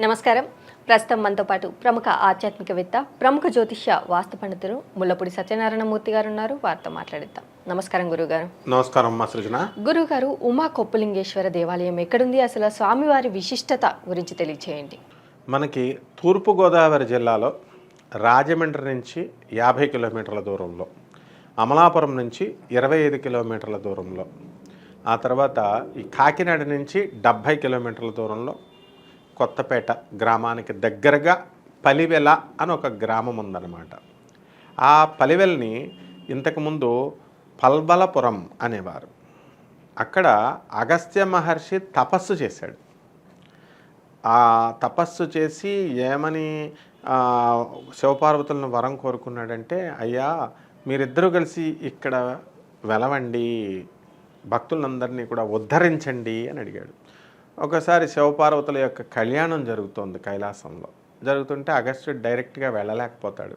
నమస్కారం. ప్రస్తుతం మనతో పాటు ప్రముఖ ఆధ్యాత్మికవేత్త ప్రముఖ జ్యోతిష్య వాస్తు పండితులు ముల్లపూడి సత్యనారాయణమూర్తి గారు ఉన్నారు వారితో మాట్లాడిద్దాం. నమస్కారం గురుగారు. నమస్కారం అమ్మా సృజన. గురుగారు ఉమా కొప్పులింగేశ్వర దేవాలయం ఎక్కడుంది? అసలు స్వామివారి విశిష్టత గురించి తెలియచేయండి. మనకి తూర్పుగోదావరి జిల్లాలో రాజమండ్రి నుంచి యాభై కిలోమీటర్ల దూరంలో అమలాపురం నుంచి ఇరవై ఐదు కిలోమీటర్ల దూరంలో ఆ తర్వాత ఈ కాకినాడ నుంచి డెబ్భై కిలోమీటర్ల దూరంలో కొత్తపేట గ్రామానికి దగ్గరగా పలివెల అని ఒక గ్రామం ఉందన్నమాట. ఆ పలివెలని ఇంతకుముందు పల్బలపురం అనేవారు. అక్కడ అగస్త్య మహర్షి తపస్సు చేశాడు. ఆ తపస్సు చేసి ఏమని శివపార్వతులను వరం కోరుకున్నాడంటే అయ్యా మీరిద్దరూ కలిసి ఇక్కడ వెలవండి భక్తులందరినీ కూడా ఉద్ధరించండి అని అడిగాడు. ఒకసారి శివపార్వతుల యొక్క కళ్యాణం జరుగుతోంది కైలాసంలో. జరుగుతుంటే అగస్త్యుడు డైరెక్ట్గా వెళ్ళలేకపోతాడు.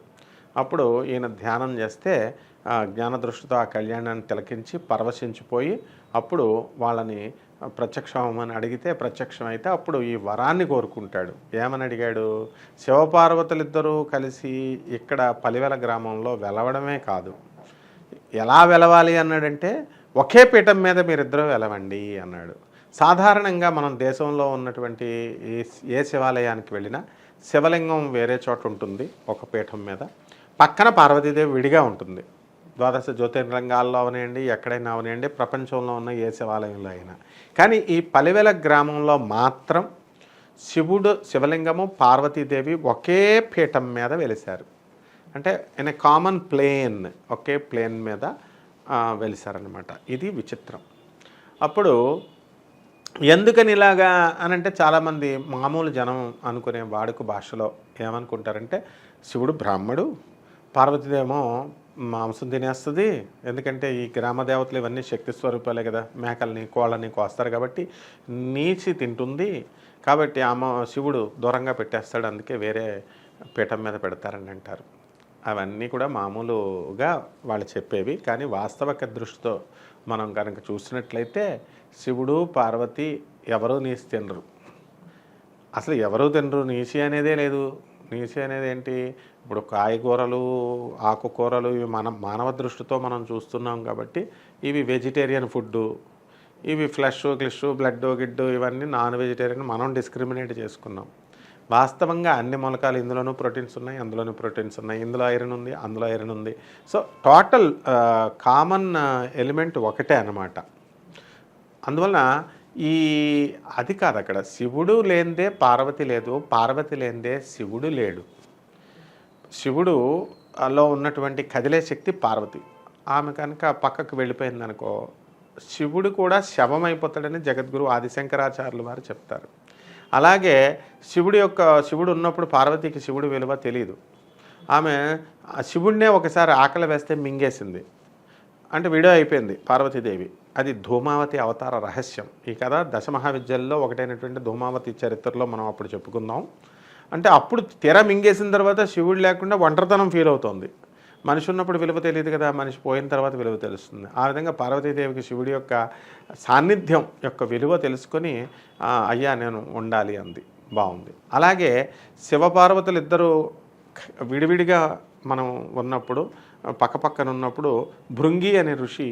అప్పుడు ఈయన ధ్యానం చేస్తే ఆ జ్ఞాన దృష్టితో ఆ కళ్యాణాన్ని తిలకించి పరవశించిపోయి అప్పుడు వాళ్ళని ప్రత్యక్షమని అడిగితే ప్రత్యక్షమైతే అప్పుడు ఈ వరాన్ని కోరుకుంటాడు. ఏమని అడిగాడు? శివపార్వతులిద్దరూ కలిసి ఇక్కడ పలివెల గ్రామంలో వెలవడమే కాదు. ఎలా వెలవాలి అన్నాడంటే ఒకే పీఠం మీద మీరిద్దరూ వెలవండి అన్నాడు. సాధారణంగా మనం దేశంలో ఉన్నటువంటి ఏ ఏ శివాలయానికి వెళ్ళినా శివలింగం వేరే చోట ఉంటుంది ఒక పీఠం మీద. పక్కన పార్వతీదేవి విడిగా ఉంటుంది. ద్వాదశ జ్యోతిర్లింగాల్లో అవనివ్వండి ఎక్కడైనా అవనివ్వండి ప్రపంచంలో ఉన్న ఏ శివాలయంలో అయినా. కానీ ఈ పలివెల గ్రామంలో మాత్రం శివుడు శివలింగము పార్వతీదేవి ఒకే పీఠం మీద వెలిశారు. అంటే ఇన్ ఏ కామన్ ప్లేన్ ఒకే ప్లేన్ మీద వెలిశారనమాట ఇది విచిత్రం. అప్పుడు ఎందుకని ఇలాగా అని అంటే చాలామంది మామూలు జనం అనుకునే వాడుక భాషలో ఏమనుకుంటారంటే శివుడు బ్రాహ్మడు పార్వతీదేమో మాంసం తినేస్తుంది ఎందుకంటే ఈ గ్రామ దేవతలు ఇవన్నీ శక్తి స్వరూపాలే కదా మేకల్ని కోళ్ళని కోస్తారు కాబట్టి నీచి తింటుంది. కాబట్టి ఆమె శివుడు దూరంగా పెట్టేస్తాడు అందుకే వేరే పీఠం మీద పెడతారని అంటారు. అవన్నీ కూడా మామూలుగా వాళ్ళు చెప్పేవి. కానీ వాస్తవక దృష్టితో మనం కనుక చూసినట్లయితే శివుడు పార్వతి ఎవరూ నీసి తినరు. అసలు ఎవరూ తినరు. నీసి అనేదే లేదు. నీసి అనేది ఏంటి? ఇప్పుడు కాయగూరలు ఆకుకూరలు ఇవి మన మానవ దృష్టితో మనం చూస్తున్నాం కాబట్టి ఇవి వెజిటేరియన్ ఫుడ్డు. ఇవి ఫ్లెష్ క్లిష్ బ్లడ్ గిడ్డు ఇవన్నీ నాన్ వెజిటేరియన్ మనం డిస్క్రిమినేట్ చేసుకున్నాం. వాస్తవంగా అన్ని మొలకాలు ఇందులోనూ ప్రోటీన్స్ ఉన్నాయి అందులోనూ ప్రోటీన్స్ ఉన్నాయి ఇందులో ఐరన్ ఉంది అందులో ఐరన్ ఉంది. సో టోటల్ కామన్ ఎలిమెంట్ ఒకటే అన్నమాట. అందువలన ఈ అది కాదు అక్కడ. శివుడు లేనిదే పార్వతి లేదు పార్వతి లేనిదే శివుడు లేడు. శివుడు లో ఉన్నటువంటి కదిలే శక్తి పార్వతి. ఆమె కనుక పక్కకు వెళ్ళిపోయిందనుకో శివుడు కూడా శవం అయిపోతాడని జగద్గురు ఆదిశంకరాచార్యులు వారు చెప్తారు. అలాగే శివుడి యొక్క శివుడు ఉన్నప్పుడు పార్వతికి శివుడు విలువ తెలియదు ఆమె శివుడినే ఒకసారి ఆకలి వేస్తే మింగేసింది. అంటే వీడియో అయిపోయింది పార్వతీదేవి. అది ధూమావతి అవతార రహస్యం. ఈ కథ దశమహావిద్యల్లో ఒకటైనటువంటి ధూమావతి చరిత్రలో మనం అప్పుడు చెప్పుకుందాం. అంటే అప్పుడు తెర మింగేసిన తర్వాత శివుడు లేకుండా ఒంటరితనం ఫీల్ అవుతోంది. మనిషి ఉన్నప్పుడు విలువ తెలియదు కదా మనిషి పోయిన తర్వాత విలువ తెలుస్తుంది. ఆ విధంగా పార్వతీదేవికి శివుడి యొక్క సాన్నిధ్యం యొక్క విలువ తెలుసుకొని అయ్యా నేను ఉండాలి అంది. బాగుంది. అలాగే శివపార్వతులు ఇద్దరు విడివిడిగా మనం ఉన్నప్పుడు పక్కపక్కన ఉన్నప్పుడు భృంగి అనే ఋషి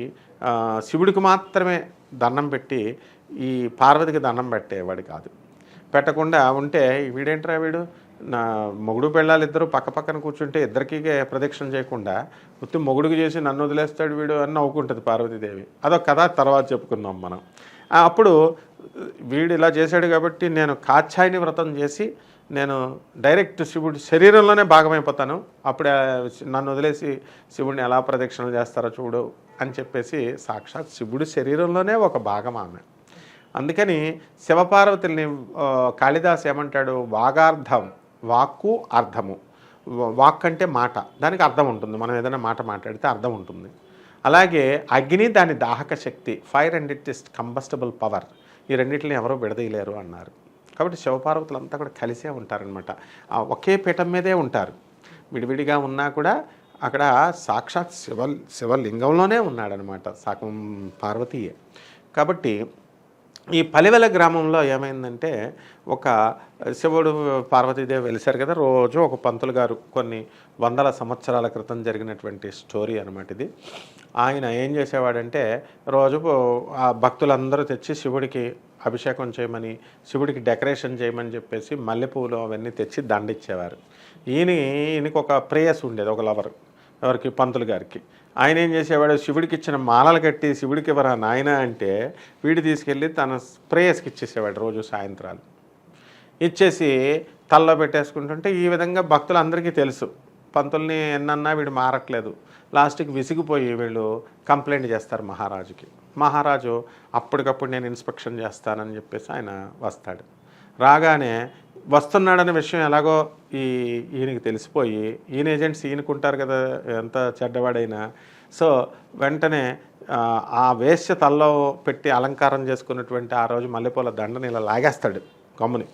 శివుడికి మాత్రమే దండం పెట్టి ఈ పార్వతికి దండం పెట్టేవాడు కాదు. పెట్టకుండా ఉంటే వీడేంట్రా వీడు? నా మొగుడు పెళ్ళాలు ఇద్దరు పక్క పక్కన కూర్చుంటే ఇద్దరికి ప్రదక్షిణ చేయకుండా ఉత్తి మొగుడికి చేసి నన్ను వదిలేస్తాడు వీడు అని నవ్వుకుంటుంది పార్వతీదేవి. అదొక కథ తర్వాత చెప్పుకుందాం మనం. అప్పుడు వీడు ఇలా చేశాడు కాబట్టి నేను కాచ్యాయని వ్రతం చేసి నేను డైరెక్ట్ శివుడి శరీరంలోనే భాగమైపోతాను. అప్పుడు నన్ను వదిలేసి శివుడిని ఎలా ప్రదక్షిణ చేస్తారో చూడు అని చెప్పేసి సాక్షాత్ శివుడి శరీరంలోనే ఒక భాగం ఆమె. అందుకని శివపార్వతుల్ని కాళిదాస్ ఏమంటాడు? వాగార్థం వాక్కు అర్థము. వాక్ అంటే మాట. దానికి అర్థం ఉంటుంది. మనం ఏదైనా మాట మాట్లాడితే అర్థం ఉంటుంది. అలాగే అగ్ని దాని దాహక శక్తి fire and it is combustible power. ఈ రెండింటిని ఎవరూ విడదీయలేరు అన్నారు. కాబట్టి శివపార్వతులంతా కూడా కలిసే ఉంటారనమాట ఆ ఒకే పీఠం మీదే ఉంటారు. విడివిడిగా ఉన్నా కూడా అక్కడ సాక్షాత్ శివ శివలింగంలోనే ఉన్నాడనమాట సాకం పార్వతీయే. కాబట్టి ఈ పలివెల గ్రామంలో ఏమైందంటే ఒక శివుడు పార్వతీదేవి వెలిశారు కదా రోజు ఒక పంతులు గారు కొన్ని వందల సంవత్సరాల క్రితం జరిగినటువంటి స్టోరీ అనమాట ఇది. ఆయన ఏం చేసేవాడంటే రోజు ఆ భక్తులందరూ తెచ్చి శివుడికి అభిషేకం చేయమని శివుడికి డెకరేషన్ చేయమని చెప్పేసి మల్లెపూలు అవన్నీ తెచ్చి దండిచ్చేవారు. ఈయన ఈయనకి ఒక ప్రేయస్ ఉండేది ఒక లవర్ ఎవరికి? పంతులు గారికి. ఆయన ఏం చేసేవాడు? శివుడికి ఇచ్చిన మాలలు కట్టి శివుడికి ఎవరా నాయన అంటే వీడు తీసుకెళ్ళి తన ప్రేయస్కి ఇచ్చేసేవాడు రోజు సాయంత్రాలు. ఇచ్చేసి తల్లో పెట్టేసుకుంటుంటే ఈ విధంగా భక్తులందరికీ తెలుసు. పంతుల్ని ఎన్నన్నా వీడు మారట్లేదు. లాస్ట్కి విసిగిపోయి వీళ్ళు కంప్లైంట్ చేస్తారు మహారాజుకి. మహారాజు అప్పటికప్పుడు నేను ఇన్స్పెక్షన్ చేస్తానని చెప్పేసి ఆయన వస్తాడు. రాగానే వస్తున్నాడనే విషయం ఎలాగో ఈ ఈయనకి తెలిసిపోయి ఈయన ఏజెంట్స్ ఈయనకుంటారు కదా ఎంత చెడ్డవాడైనా. సో వెంటనే ఆ, వేశ్య తల్లో పెట్టి అలంకారం చేసుకున్నటువంటి ఆ రోజు మల్లెపూల దండని ఇలా లాగేస్తాడు గమ్ముని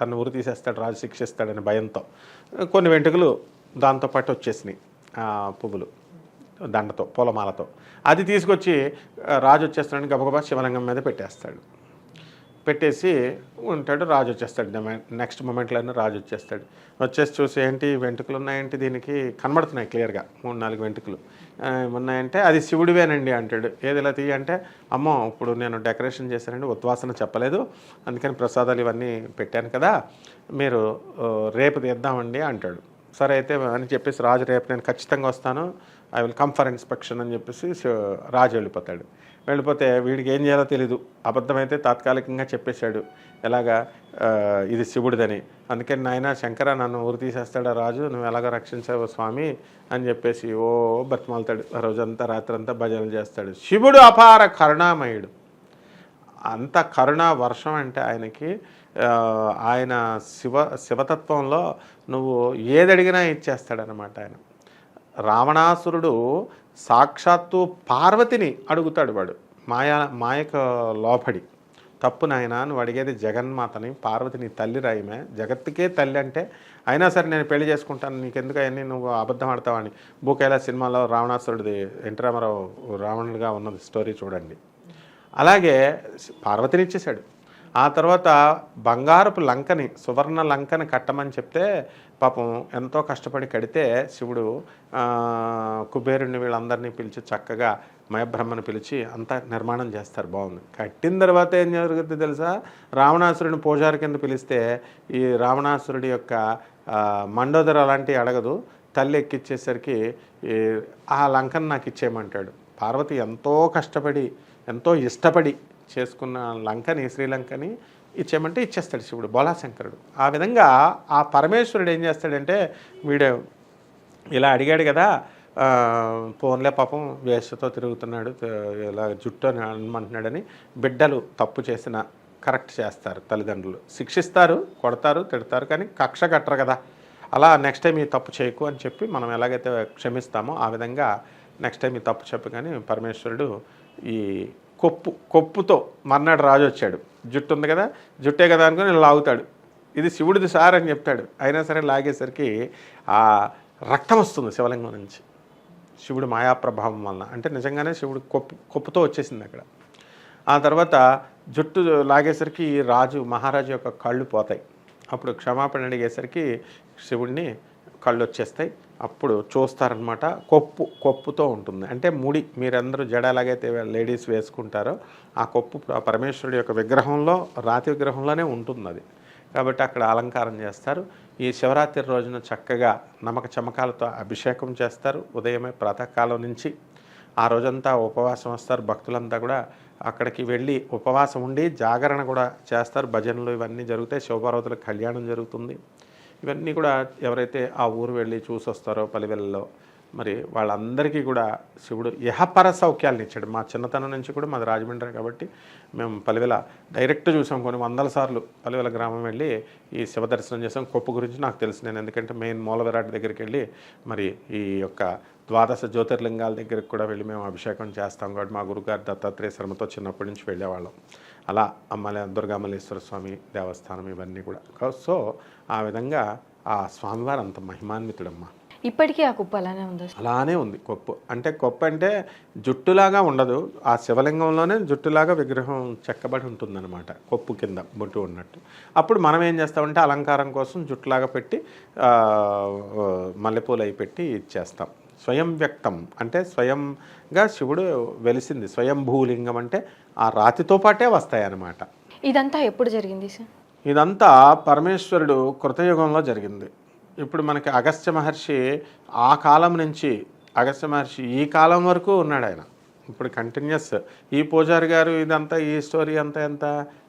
తను ఊరు తీసేస్తాడు రాజు శిక్షిస్తాడని భయంతో. కొన్ని వెంట్రుకలు దాంతోపాటు వచ్చేసినాయి పువ్వులు దండతో పూలమాలతో. అది తీసుకొచ్చి రాజు వచ్చేస్తాడని గబగబా శివలింగం మీద పెట్టేస్తాడు. పెట్టేసి ఉంటాడు రాజు వచ్చేస్తాడు. నెక్స్ట్ మూమెంట్లోనే రాజు వచ్చేస్తాడు. వచ్చేసి చూసి ఏంటి వెంట్రుకలు ఉన్నాయంటే దీనికి? కనబడుతున్నాయి క్లియర్గా మూడు నాలుగు వెంట్రుకలు ఉన్నాయంటే అది శివుడివేనండి అంటాడు. ఏది ఇలా తీయ అంటే అమ్మో ఇప్పుడు నేను డెకరేషన్ చేశానండి ఉద్వాసన చెప్పలేదు. అందుకని ప్రసాదాలు ఇవన్నీ పెట్టాను కదా మీరు రేపు తీద్దామండి అంటాడు. సరే అయితే అని చెప్పేసి రాజు రేపు నేను ఖచ్చితంగా వస్తాను. I will come for inspection అని చెప్పేసి రాజు వెళ్ళిపోతాడు. వెళ్ళిపోతే వీడికి ఏం చేయాలో తెలీదు. అబద్ధమైతే తాత్కాలికంగా చెప్పేశాడు. ఎలాగా? ఇది శివుడిదని. అందుకని నాయన శంకర నన్ను ఊరు తీసేస్తాడా రాజు? నువ్వు ఎలాగ రక్షించావు స్వామి? అని చెప్పేసి ఓ బతిమాలతాడు. ఆ రోజంతా రాత్రంతా భజనలు చేస్తాడు. శివుడు అపార కరుణామయుడు. అంత కరుణ వర్షం అంటే ఆయనకి ఆయన శివ శివతత్వంలో నువ్వు ఏదడిగినా ఇచ్చేస్తాడనమాట ఆయన. రావణాసురుడు సాక్షాత్తు పార్వతిని అడుగుతాడు వాడు. మాయా మాయకు లోపడి తప్పు నాయన నువ్వు అడిగేది జగన్మాతని పార్వతిని తల్లి రాయమే. జగత్తుకే తల్లి అంటే అయినా సరే నేను పెళ్ళి చేసుకుంటాను నీకెందుకు అవన్నీ నువ్వు అబద్ధం ఆడతావని బూకైలా సినిమాలో రావణాసురుడిది ఎన్టీ రామారావు రావణుడిగా ఉన్నది స్టోరీ చూడండి. అలాగే పార్వతిని ఇచ్చేశాడు. ఆ తర్వాత బంగారపు లంకని సువర్ణ లంకని కట్టమని చెప్తే పాపం ఎంతో కష్టపడి కడితే శివుడు కుబేరుని వీళ్ళందరినీ పిలిచి చక్కగా మయబ్రహ్మను పిలిచి అంతా నిర్మాణం చేస్తారు బాగుంది. కట్టిన తర్వాత ఏం జరుగుతుంది తెలుసా? రావణాసురుని పూజారి కింద పిలిస్తే ఈ రావణాసురుడి యొక్క మండోదర అలాంటివి అడగదు. తల్లి ఎక్కిచ్చేసరికి ఈ ఆ లంకను నాకు ఇచ్చేయమంటాడు. పార్వతి ఎంతో కష్టపడి ఎంతో ఇష్టపడి చేసుకున్న లంకని శ్రీలంకని ఇచ్చేయమంటే ఇచ్చేస్తాడు శివుడు బోలాశంకరుడు. ఆ విధంగా ఆ పరమేశ్వరుడు ఏం చేస్తాడంటే వీడు ఇలా అడిగాడు కదా పోన్లే పాపం వేషతో తిరుగుతున్నాడు ఇలా జుట్టు అని అనమంటున్నాడని బిడ్డలు తప్పు చేసిన కరెక్ట్ చేస్తారు తల్లిదండ్రులు. శిక్షిస్తారు కొడతారు తిడతారు కానీ కక్ష కట్టరు కదా. అలా నెక్స్ట్ టైం ఈ తప్పు చేయకు అని చెప్పి మనం ఎలాగైతే క్షమిస్తామో ఆ విధంగా నెక్స్ట్ టైం ఈ తప్పు చెప్పు కానీ పరమేశ్వరుడు ఈ కొప్పు కొప్పుతో మర్నాడు రాజు వచ్చాడు. జుట్టు ఉంది కదా జుట్టే కదా అనుకుని లాగుతాడు. ఇది శివుడిది సార్ అని చెప్తాడు. అయినా సరే లాగేసరికి ఆ రక్తం వస్తుంది శివలింగం నుంచి. శివుడు మాయా ప్రభావం వలన. అంటే నిజంగానే శివుడు కొప్పు కొప్పుతో వచ్చేసింది అక్కడ. ఆ తర్వాత జుట్టు లాగేసరికి రాజు మహారాజు యొక్క కళ్ళు పోతాయి. అప్పుడు క్షమాపణ అడిగేసరికి శివుడిని కళ్ళు వచ్చేస్తాయి అప్పుడు చూస్తారనమాట కొప్పు కొప్పుతో ఉంటుంది. అంటే ముడి మీరందరూ జడ ఎలాగైతే లేడీస్ వేసుకుంటారో ఆ కొప్పు ప- పరమేశ్వరుడి యొక్క విగ్రహంలో రాతి విగ్రహంలోనే ఉంటుంది అది కాబట్టి అక్కడ అలంకారం చేస్తారు. ఈ శివరాత్రి రోజున చక్కగా నమక చమకాలతో అభిషేకం చేస్తారు. ఉదయమే ప్రాతకాలం నుంచి ఆ రోజంతా ఉపవాసం వస్తారు. భక్తులంతా కూడా అక్కడికి వెళ్ళి ఉపవాసం ఉండి జాగరణ కూడా చేస్తారు. భజనలు ఇవన్నీ జరిగితే శివపార్వతుల కళ్యాణం జరుగుతుంది. ఇవన్నీ కూడా ఎవరైతే ఆ ఊరు వెళ్ళి చూసొస్తారో వస్తారో మరి వాళ్ళందరికీ కూడా శివుడు యహపర సౌఖ్యాలను ఇచ్చాడు. మా చిన్నతనం నుంచి కూడా మాది రాజమండ్రి కాబట్టి మేము పలివెల డైరెక్ట్ చూసాం కొన్ని వందల సార్లు. పలివెల గ్రామం వెళ్ళి ఈ శివ దర్శనం చేసాం. కొప్పు గురించి నాకు తెలుసు నేను ఎందుకంటే మెయిన్ మూలవిరాట్ దగ్గరికి వెళ్ళి మరి ఈ యొక్క ద్వాదశ జ్యోతిర్లింగాల దగ్గరికి కూడా వెళ్ళి మేము అభిషేకం చేస్తాం కాబట్టి మా గురుగారు దత్తాత్రేయ శర్మతో చిన్నప్పటి నుంచి వెళ్ళేవాళ్ళం. అలా అమ్మల దుర్గామల్లేశ్వర స్వామి దేవస్థానం ఇవన్నీ కూడా. సో ఆ విధంగా ఆ స్వామివారు అంత మహిమాన్వితుడమ్మా. ఇప్పటికీ ఆ కుప్ప అలానే ఉందా? అలానే ఉంది కొప్పు. అంటే కొప్పు అంటే జుట్టులాగా ఉండదు. ఆ శివలింగంలోనే జుట్టులాగా విగ్రహం చెక్కబడి ఉంటుందన్నమాట కొప్పు కింద బొట్టు ఉన్నట్టు. అప్పుడు మనం ఏం చేస్తామంటే అలంకారం కోసం జుట్టులాగా పెట్టి మల్లెపూలు అవి పెట్టి ఇచ్చేస్తాం. స్వయం వ్యక్తం అంటే స్వయంగా శివుడు వెలిసింది. స్వయంభూలింగం అంటే ఆ రాతితో పాటే వస్తాయి అన్నమాట ఇదంతా ఎప్పుడు జరిగింది సార్? ఇదంతా పరమేశ్వరుడు కృతయుగంలో జరిగింది. ఇప్పుడు మనకి అగస్త్య మహర్షి ఆ కాలం నుంచి అగస్త్య మహర్షి ఈ కాలం వరకు ఉన్నాడు ఆయన. ఇప్పుడు కంటిన్యూస్ ఈ పూజారి గారు ఇదంతా ఈ స్టోరీ అంతా ఎంత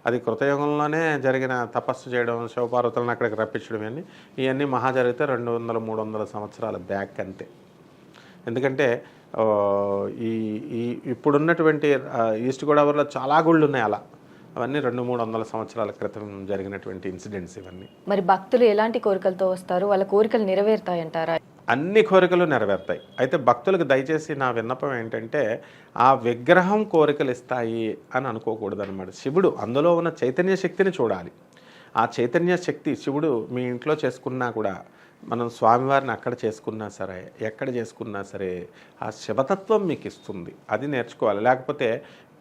అది కృతయుగంలోనే జరిగిన తపస్సు చేయడం శివపార్వతులను అక్కడికి రప్పించడం ఇవన్నీ ఇవన్నీ మహా జరిగితే రెండు వందల మూడు వందల సంవత్సరాల బ్యాక్ అంతే. ఎందుకంటే ఈ ఈ ఇప్పుడున్నటువంటి ఈస్ట్ గోదావరిలో చాలా గుళ్ళు ఉన్నాయి అలా. అవన్నీ రెండు మూడు వందల సంవత్సరాల క్రితం జరిగినటువంటి ఇన్సిడెంట్స్ ఇవన్నీ. మరి భక్తులు ఎలాంటి కోరికలతో వస్తారు? వాళ్ళ కోరికలు నెరవేరుతాయంటారా? అన్ని కోరికలు నెరవేరుతాయి. అయితే భక్తులకు దయచేసి నా విన్నపం ఏంటంటే ఆ విగ్రహం కోరికలు ఇస్తాయి అని అనుకోకూడదు అనమాట శివుడు అందులో ఉన్న చైతన్య శక్తిని చూడాలి. ఆ చైతన్య శక్తి శివుడు మీ ఇంట్లో చేసుకున్నా కూడా మనం స్వామివారిని అక్కడ చేసుకున్నా సరే ఎక్కడ చేసుకున్నా సరే ఆ శివతత్వం మీకు ఇస్తుంది. అది నేర్చుకోవాలి. లేకపోతే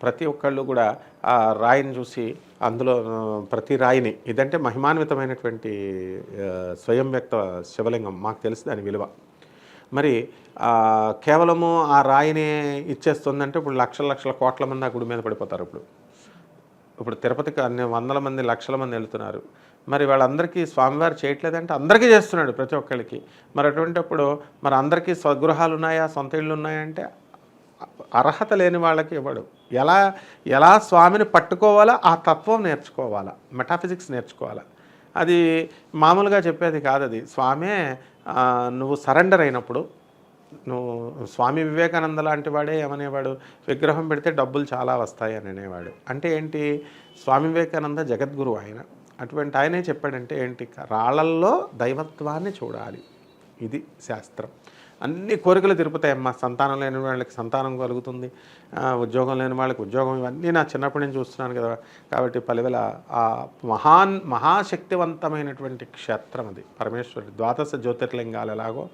ప్రతి ఒక్కళ్ళు కూడా ఆ రాయిని చూసి అందులో ప్రతి రాయిని ఇదంటే మహిమాన్వితమైనటువంటి స్వయం వ్యక్త శివలింగం మాకు తెలిసి దాని విలువ. మరి కేవలము ఆ రాయిని ఇచ్చేస్తుందంటే ఇప్పుడు లక్షల లక్షల కోట్ల మంది ఆ గుడి మీద పడిపోతారు ఇప్పుడు. ఇప్పుడు తిరుపతికి అన్ని వందల మంది లక్షల మంది వెళ్తున్నారు. మరి వాళ్ళందరికీ స్వామివారు చేయట్లేదంటే అందరికీ చేస్తున్నాడు ప్రతి ఒక్కరికి మరి అటువంటిప్పుడు మరి అందరికీ స్వగృహాలు ఉన్నాయా సొంత ఇళ్ళు ఉన్నాయంటే అర్హత లేని వాళ్ళకి ఇవ్వడు. ఎలా ఎలా స్వామిని పట్టుకోవాలా ఆ తత్వం నేర్చుకోవాలా మెటాఫిజిక్స్ నేర్చుకోవాలా. అది మామూలుగా చెప్పేది కాదు అది. స్వామే నువ్వు సరెండర్ అయినప్పుడు నువ్వు స్వామి వివేకానంద లాంటి వాడే ఏమనేవాడు? విగ్రహం పెడితే డబ్బులు చాలా వస్తాయి అని అనేవాడు. అంటే ఏంటి? స్వామి వివేకానంద జగద్గురు ఆయన. అటువంటి ఆయనే చెప్పాడంటే ఏంటి? రాళ్ళల్లో దైవత్వాన్ని చూడాలి. ఇది శాస్త్రం. అన్ని కోరికలు తిరుపుతాయమ్మా సంతానం లేని వాళ్ళకి సంతానం కలుగుతుంది. ఉద్యోగం లేని వాళ్ళకి ఉద్యోగం ఇవన్నీ నా చిన్నప్పటి నుంచి చూస్తున్నాను కదా. కాబట్టి పలివెల ఆ మహాన్ మహాశక్తివంతమైనటువంటి క్షేత్రం అది. పరమేశ్వరుడు ద్వాదశ జ్యోతిర్లింగాలు ఎలాగో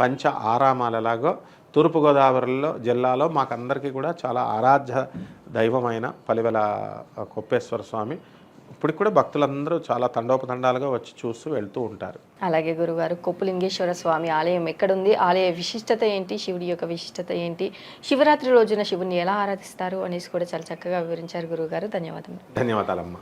పంచ ఆరామాలు ఎలాగో తూర్పుగోదావరిలో జిల్లాలో మాకందరికీ కూడా చాలా ఆరాధ్య దైవమైన పలివెల కొప్పేశ్వర స్వామి ఇప్పటికి కూడా భక్తులందరూ చాలా తండోపతండాలుగా వచ్చి చూస్తూ వెళ్తూ ఉంటారు. అలాగే గురుగారు కొప్పులింగేశ్వర స్వామి ఆలయం ఎక్కడుంది? ఆలయ విశిష్టత ఏంటి? శివుడి యొక్క విశిష్టత ఏంటి? శివరాత్రి రోజున శివుని ఎలా ఆరాధిస్తారు? అనేసి కూడా చాలా చక్కగా వివరించారు గురుగారు. ధన్యవాదములు. ధన్యవాదాలమ్మా.